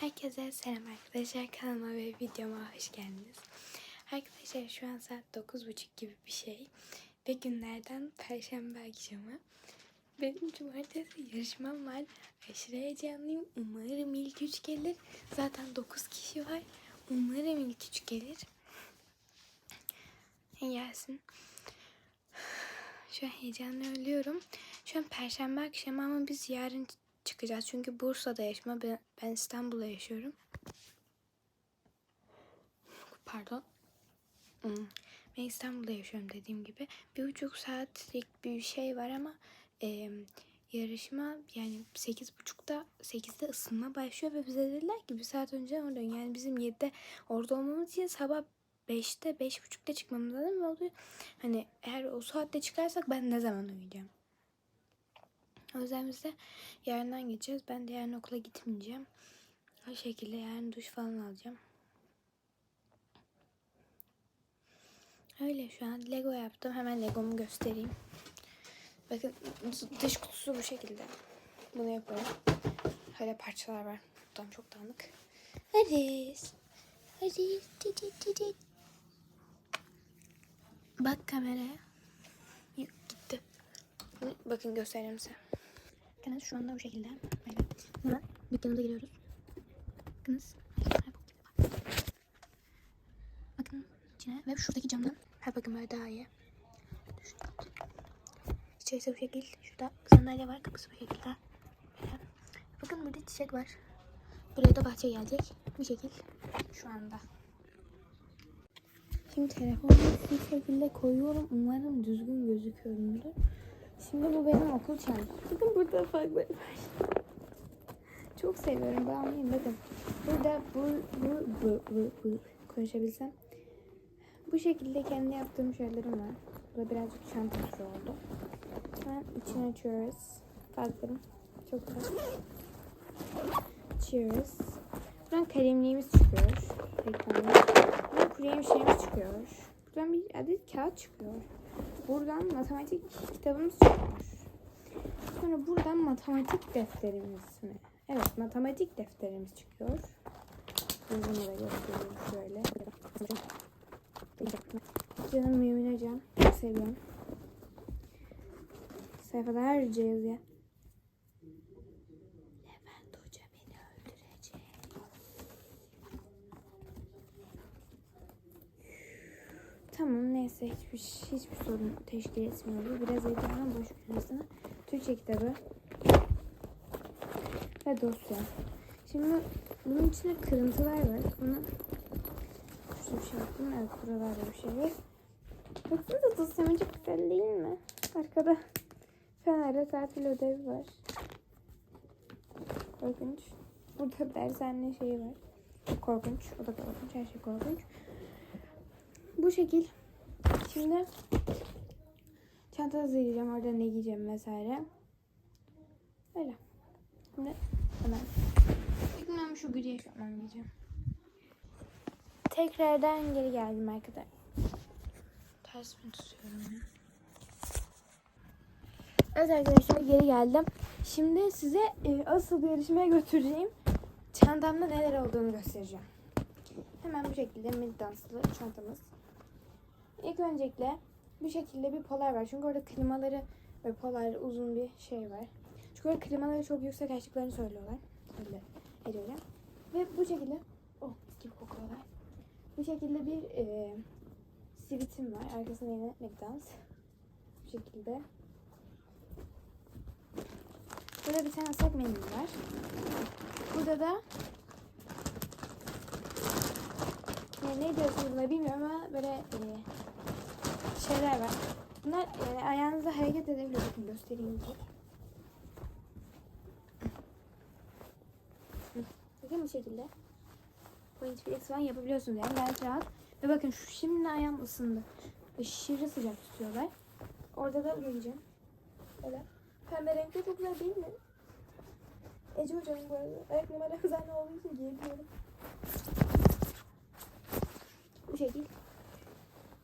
Herkese selam arkadaşlar. Kanalıma ve videoma hoş geldiniz. Arkadaşlar şu an saat 9.30 gibi bir şey. Ve günlerden perşembe akşamı. Benim cumartesi yarışmam var. Aşırı heyecanlıyım. Umarım ilk üç gelir. Zaten 9 kişi var. Umarım ilk üç gelir. Gelsin. Şu an heyecanla ölüyorum. Şu an perşembe akşamı ama biz yarın çıkacağız. Çünkü Bursa'da yaşıma ben, ben İstanbul'da yaşıyorum. Pardon. Hmm. Ben İstanbul'da yaşıyorum dediğim gibi. Bir buçuk saatlik bir şey var ama e, yarışma yani sekiz buçukta sekizde ısınma başlıyor ve bize dediler ki bir saat önce orada yani bizim yedide orada olmamız için sabah beşte beş buçukta çıkmamız lazım ve oluyor. Hani eğer o saatte çıkarsak ben ne zaman uyuyacağım? O yarından geçeceğiz. Ben de yarın okula gitmeyeceğim. O şekilde yarın duş falan alacağım. Öyle şu an Lego yaptım. Hemen Legomu göstereyim. Bakın dış kutusu bu şekilde. Bunu yapıyorum. Hala parçalar var. Buradan çok dağınık. Haris. Haris. Bak kameraya. Yok gitti. Bakın göstereyim size. Bakınız şu anda bu şekilde. Böyle. Hemen dükkanımıza giriyoruz. Bakınız. Bakın içine ve şuradaki camdan her bakın böyle daha iyi. İçerisi bu şekil. Şurada sandalye var. Kapısı bu şekilde. Böyle. Bakın burada çiçek var. Buraya da bahçe gelecek. Bu şekil. Şu anda. Şimdi telefonu şu şekilde koyuyorum. Umarım düzgün gözüküyorumdur. Şimdi bu benim okul çantam. Bakın burada farklı var. Çok seviyorum. Bağımlıyım. Bakın. Burada bu, bu, bu, bu, bu konuşabilsem. Bu şekilde kendi yaptığım şeylerim var. Burada birazcık çantası oldu. Hemen içine açıyoruz. Bakın. Çok güzel. Cheers. Buradan kalemliğimiz çıkıyor. Buradan kuru çıkıyor. Buradan bir adet kağıt çıkıyor. Buradan matematik kitabımız çıkıyor. Sonra buradan matematik defterimiz mi? Evet matematik defterimiz çıkıyor. Bunu da göstereyim şöyle. Canım Mümin Hocam. Seviyorum. Sayfalarca yazıyor. Tamam neyse hiçbir hiçbir sorun teşkil etmiyor. Biraz heyecanlı boş arasına. Türkçe kitabı ve dosya. Şimdi bunun içinde kırıntılar var. Bunu şurada bir şey yaptım. Evet buralarda bir şey var. Baksanıza dosyam çok güzel değil mi? Arkada Fener'de tatil ödevi var. Korkunç. Burada dershane şeyi var. Korkunç. O da korkunç. Her şey korkunç. Bu şekil. Şimdi çanta hazırlayacağım. Orada ne giyeceğim vesaire. Öyle. Şimdi hemen. Ben şu gri eşofman giyeceğim. Tekrardan geri geldim arkadaşlar. Ters mi tutuyorum ya? Evet arkadaşlar geri geldim. Şimdi size e, asıl yarışmaya götüreceğim. Çantamda neler olduğunu göstereceğim. Hemen bu şekilde mid danslı çantamız. İlk öncelikle bu şekilde bir polar var. Çünkü orada klimaları ve polar uzun bir şey var. Çünkü orada klimaları çok yüksek açtıklarını söylüyorlar. Öyle ediyorlar. Ve bu şekilde oh gibi kokuyorlar. Bu şekilde bir e, sivitim var. Arkasında yine McDonald's. Bu şekilde. Burada bir tane ıslak mendil var. Burada da yani ne diyorsunuz buna bilmiyorum ama böyle e, şeyler var. Bunlar e, ayağınızda hareket edebiliyor. Bakın göstereyim bir. Bakın bu şekilde. Bu hiçbir falan yapabiliyorsunuz yani gayet rahat. Ve bakın şu şimdi ayağım ısındı. Aşırı sıcak tutuyorlar. Orada da uyuyacağım. Öyle. Pembe renkli çok güzel değil mi? Ece hocam bu arada. Ayak numaramız aynı olduğu için giyebiliyorum. Bu şekil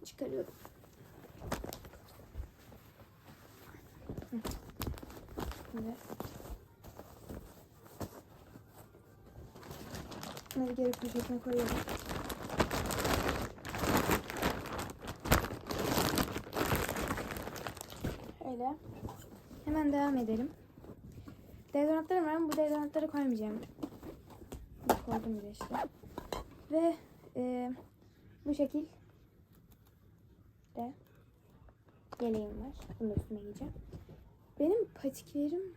çıkarıyorum. Şimdi Bunları geri poşetine koyuyorum. Öyle. Hemen devam edelim. Deodorantlarım var ama bu deodorantları koymayacağım. Koydum bile işte. Ve e, bu şekil de yeleğim var. Bunu üstüme giyeceğim. Benim patiklerim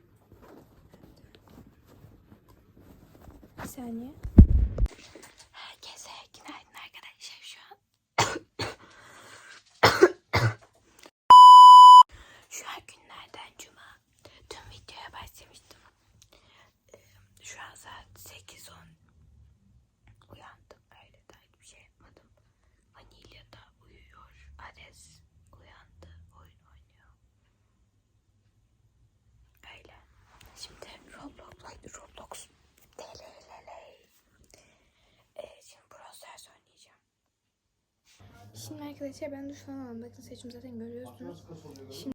bir saniye. Herkese günaydın arkadaşlar şu an. şu an günlerden cuma. Dün videoya başlamıştım. Ee, Şu an saat 8.10. Uyandım öyle daha hiçbir şey yapmadım. Vanilya da uyuyor. Ares uyandı. Oyun oynuyor. Öyle. Şimdi Roblox, Roblox. Deleleley. Ee, şimdi Brawl oynayacağım. Şimdi arkadaşlar ben duş falan aldım. Bakın saçımı zaten görüyorsunuz. Şimdi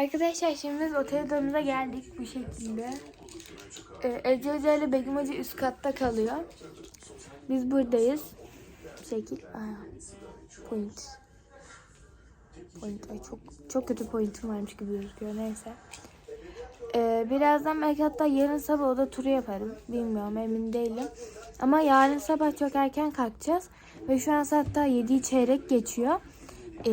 Arkadaşlar şimdi biz otel odamıza geldik bu şekilde. Ee, Ece Hoca ile Begüm Hoca üst katta kalıyor. Biz buradayız. Bu şekil. Aa, point. Point. Ay çok çok kötü pointim varmış gibi gözüküyor. Neyse. Ee, birazdan belki hatta yarın sabah oda turu yaparım. Bilmiyorum emin değilim. Ama yarın sabah çok erken kalkacağız. Ve şu an daha 7 çeyrek geçiyor. Ee,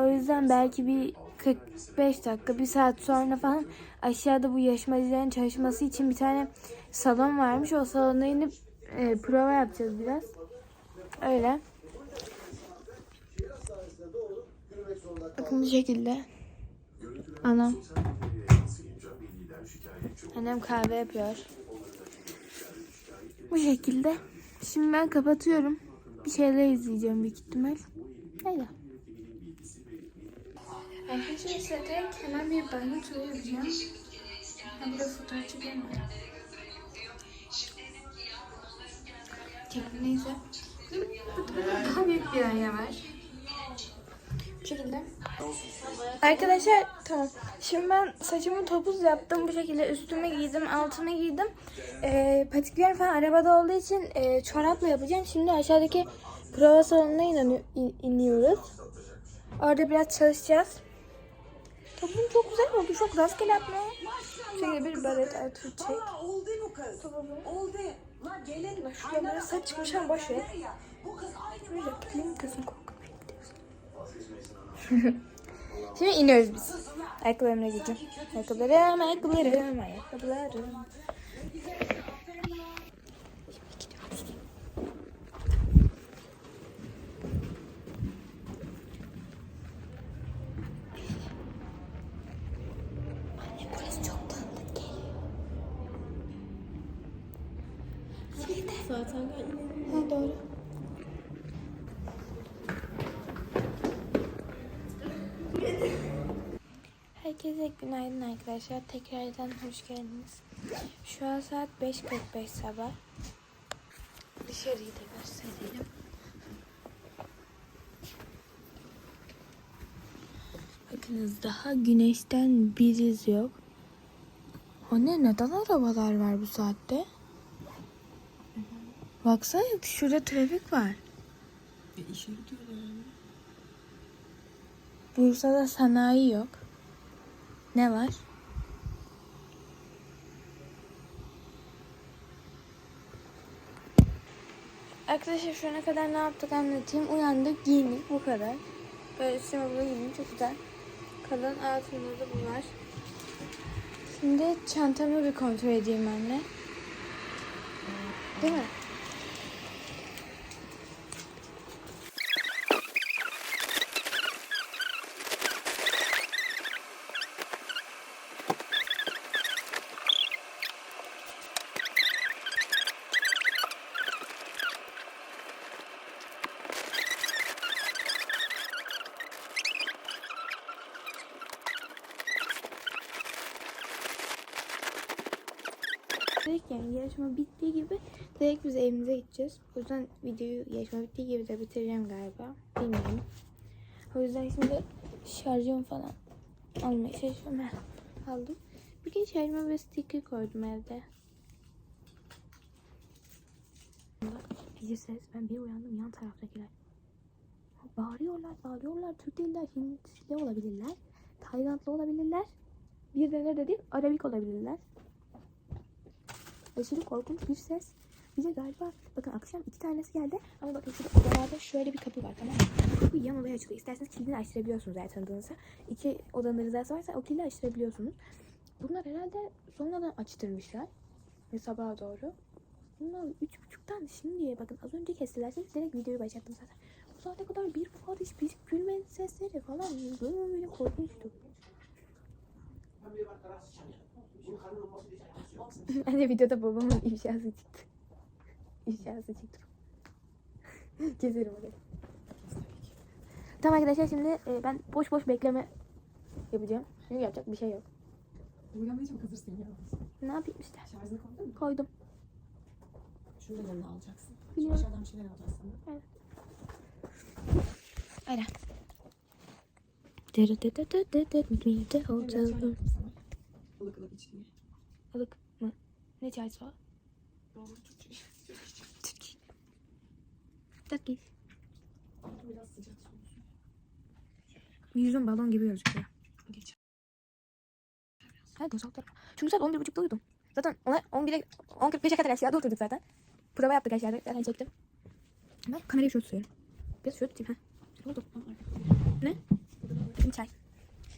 o yüzden belki bir 45 dakika, bir saat sonra falan aşağıda bu yarışmacıların çalışması için bir tane salon varmış. O salona inip e, prova yapacağız biraz. Öyle. Bakın bu şekilde. Anam. Annem kahve yapıyor. Bu şekilde. Şimdi ben kapatıyorum. Bir şeyler izleyeceğim büyük ihtimal. Öyle. Arkadaşlar size direkt hemen bir banyo turu yapacağım. Ben burada fotoğraf çekelim mi? Çektim neyse. Daha büyük bir banyo var. Bu şekilde. Arkadaşlar tamam. Şimdi ben saçımı topuz yaptım. Bu şekilde üstüme giydim, altıma giydim. Ee, patiklerim falan arabada olduğu için e, çorapla yapacağım. Şimdi aşağıdaki prova salonuna iniyoruz. Orada biraz çalışacağız. Topum çok güzel oldu. Çok rastgele yapma. Şöyle bir baret artı çek. Oldu bu kız. Topumu. Oldu. La gelin. Bak şurada böyle saç çıkmış ama boş ver. Ya, Bu kız aynı Şöyle kimin kızını korkutmaya gidiyorsun. Şimdi iniyoruz biz. Ayakkabılarımla gideceğim. Ayakkabılarım, ayakkabılarım, ayakkabılarım. Şimdi gidiyoruz. Anne burası çok tanıdık geliyor. Zaten Ha doğru. Herkese günaydın arkadaşlar. Tekrardan hoş geldiniz. Şu an saat 5.45 sabah. Dışarıyı da gösterelim. Bakınız daha güneşten bir iz yok. Anne neden arabalar var bu saatte? Baksana şurada trafik var. E, işe gidiyorlar. Bursa'da sanayi yok. Ne var? Arkadaşlar şu ana kadar ne yaptık anlatayım. Uyandık, giyindik bu kadar. Böyle bunu giydim çok güzel. Kalın altında da bu var. Şimdi çantamı bir kontrol edeyim de. Değil mi? Direkt yani yarışma bittiği gibi direkt biz evimize gideceğiz. O yüzden videoyu yarışma bittiği gibi de bitireceğim galiba. Bilmiyorum. O yüzden şimdi şarjım falan almaya çalışıyorum. Aldım. Bir gün şarjıma bir sticker koydum evde. Ses ben bir uyandım yan taraftakiler. Bağırıyorlar bağırıyorlar. Türk değiller Hintli olabilirler. Taylandlı olabilirler. Bir de ne dedik? Arabik olabilirler. Aşırı korkunç bir ses. Bize galiba bakın akşam iki tanesi geldi ama bakın şurada odalarda şöyle bir kapı var tamam mı? Bu kapı yan odaya açılıyor. İsterseniz kilidini açtırabiliyorsunuz eğer tanıdığınızda. İki odanın rızası varsa o kilidi açtırabiliyorsunuz. Bunlar herhalde sonradan açtırmışlar. Ve sabaha doğru. Bunlar üç buçuktan şimdiye bakın az önce kestilerse direkt videoyu başlattım zaten. Bu saate kadar bir bağırış, bir gülme sesleri falan böyle korkunçtu. Bence videoda babamın ifşası çıktı. İfşası çıktı. Keserim orayı. Tamam arkadaşlar şimdi e, ben boş boş bekleme yapacağım. Çünkü yapacak bir şey yok. Uyanmaya çok hazırsın ya. Ne yapayım işte. Şarjını koydun mu? Koydum. Şunu da yanına alacaksın. Şu Biliyorum. aşağıdan bir şeyler alacağız sana. Aynen. Meet me at the Evet, hotel çay room. yaptım sana. Ilık ılık içtiği. Alık mı? Ne çaysı o? Doğru Türkçe. Türk. Turkish. Biraz sıcak su olsun. Yüzüm balon gibi gözüküyor. Geç. Ha göz altlarım. Çünkü saat 11.30'da uyudum. Zaten ona 11'e 10.45'e kadar aşağıda oturduk zaten. Prova yaptık aşağıda. Zaten çektim. Ben kamerayı şöyle tutuyorum. Biraz şöyle tutayım ha. Ne oldu? Ne? Şimdi çay.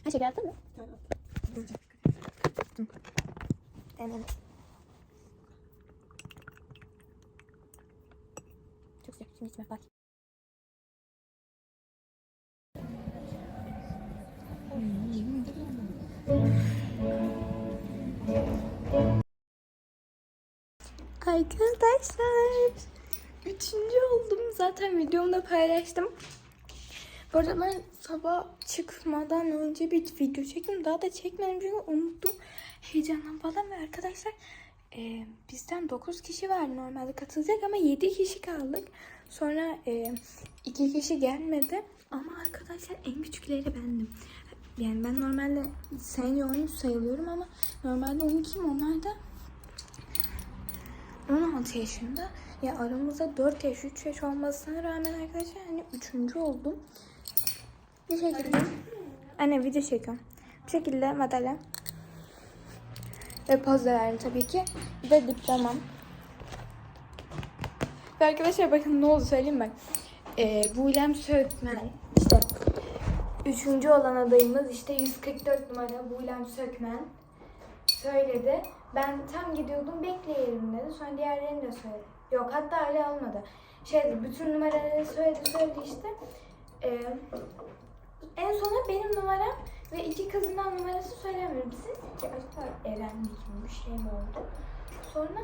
Ha şeker attın mı? Bir tane at. Hemen. Çok sıcak. Şimdi içime bak. Arkadaşlar. Üçüncü oldum. Zaten videomda paylaştım. Bu arada ben sabah çıkmadan önce bir video çektim. Daha da çekmedim çünkü unuttum. Heyecandan falan ve arkadaşlar e, bizden 9 kişi var normalde katılacak ama 7 kişi kaldık. Sonra e, 2 kişi gelmedi. Ama arkadaşlar en küçükleri bendim. Yani ben normalde senior oyuncu sayılıyorum ama normalde 12'yim. Onlar da 16 yaşında. Ya aramızda 4 yaş, 3 yaş olmasına rağmen arkadaşlar hani 3. oldum. Bir şekilde anne video çekiyorum. Bir şekilde madalya ve poz verdim tabii ki. Bir de diplomam. Ve arkadaşlar bakın ne oldu söyleyeyim ben. Ee, Buylem Sökmen işte üçüncü olan adayımız işte 144 numara Buylem Sökmen söyledi. Ben tam gidiyordum bekleyelim dedi. Sonra diğerlerini de söyledi. Yok hatta öyle olmadı. Şey bütün numaraları söyledi söyledi işte. Ee, en sona benim numaram ve iki kızından numarası söylemiyorum. Siz ki acaba erenlik mi şey mi oldu? Sonra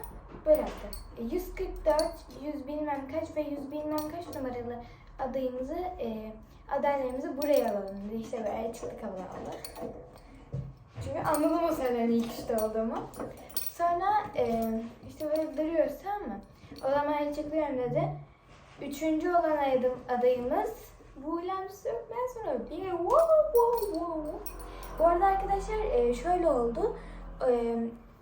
E, 144, 100 bilmem kaç ve 100 bilmem kaç numaralı adayımızı, e, adaylarımızı buraya alalım dedi. İşte böyle çıktık havalı. Çünkü anladım o sırada ilk işte olduğumu. Sonra e, işte böyle duruyoruz tamam mı? O zaman açıklıyorum dedi. Üçüncü olan adım, adayımız Buğlem Sürkmen sonra bir wow wow wow. Bu arada arkadaşlar e, şöyle oldu. E,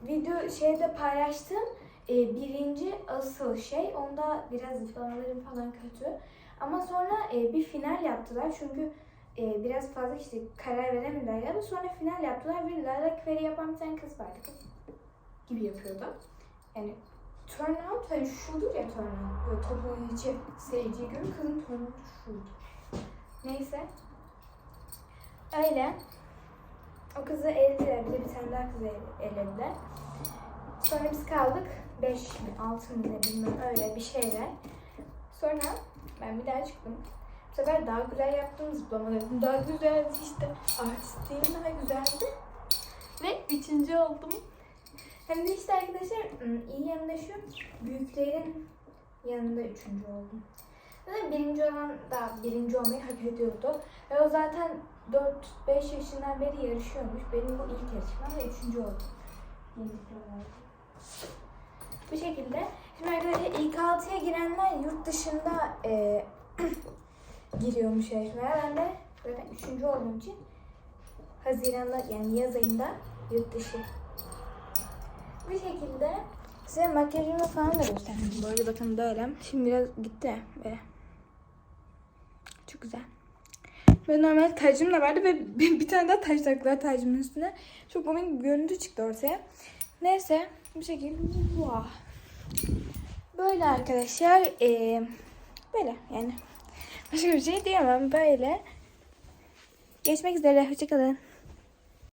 video şeyde paylaştım. E, birinci asıl şey. Onda biraz zıplamalarım falan kötü. Ama sonra e, bir final yaptılar. Çünkü e, biraz fazla işte karar veremediler ya sonra final yaptılar. Bir Lara Query yapan bir tane kız vardı. Gibi yapıyordu. Yani turnout hani şudur ya turnout. Böyle toplayıcı seyirciye göre kızın turnout şudur. Neyse. Öyle. O kızı elediler. Bir de bir tane daha kızı ele- elediler. Sonra biz kaldık. 5 mi 6 mı ne bilmem öyle bir şeyler. Sonra ben bir daha çıktım. Bu sefer daha güzel yaptım zıplamalarım. Daha güzeldi işte. Artistliğim daha güzeldi. Ve üçüncü oldum. Hem de işte arkadaşlar iyi yanı da şu. Büyüklerin yanında üçüncü oldum. Zaten birinci olan da birinci olmayı hak ediyordu. Ve o zaten 4-5 yaşından beri yarışıyormuş. Benim bu ilk yarışmam ve üçüncü oldum. Olarak. Bu şekilde. Şimdi arkadaşlar ilk altıya girenler yurt dışında e, giriyormuş yarışmaya. Ben de zaten üçüncü olduğum için Haziran'da yani yaz ayında yurt dışı. Bu şekilde size makyajımı falan da göstereyim. Bu arada bakın böyle. Şimdi biraz gitti böyle. Çok güzel. Ve normal tacım da vardı ve bir tane daha taş taktılar tacımın üstüne. Çok komik bir görüntü çıktı ortaya. Neyse bu şekilde Vah. Böyle arkadaşlar eee, böyle yani başka bir şey diyemem böyle. Geçmek üzere hoşçakalın.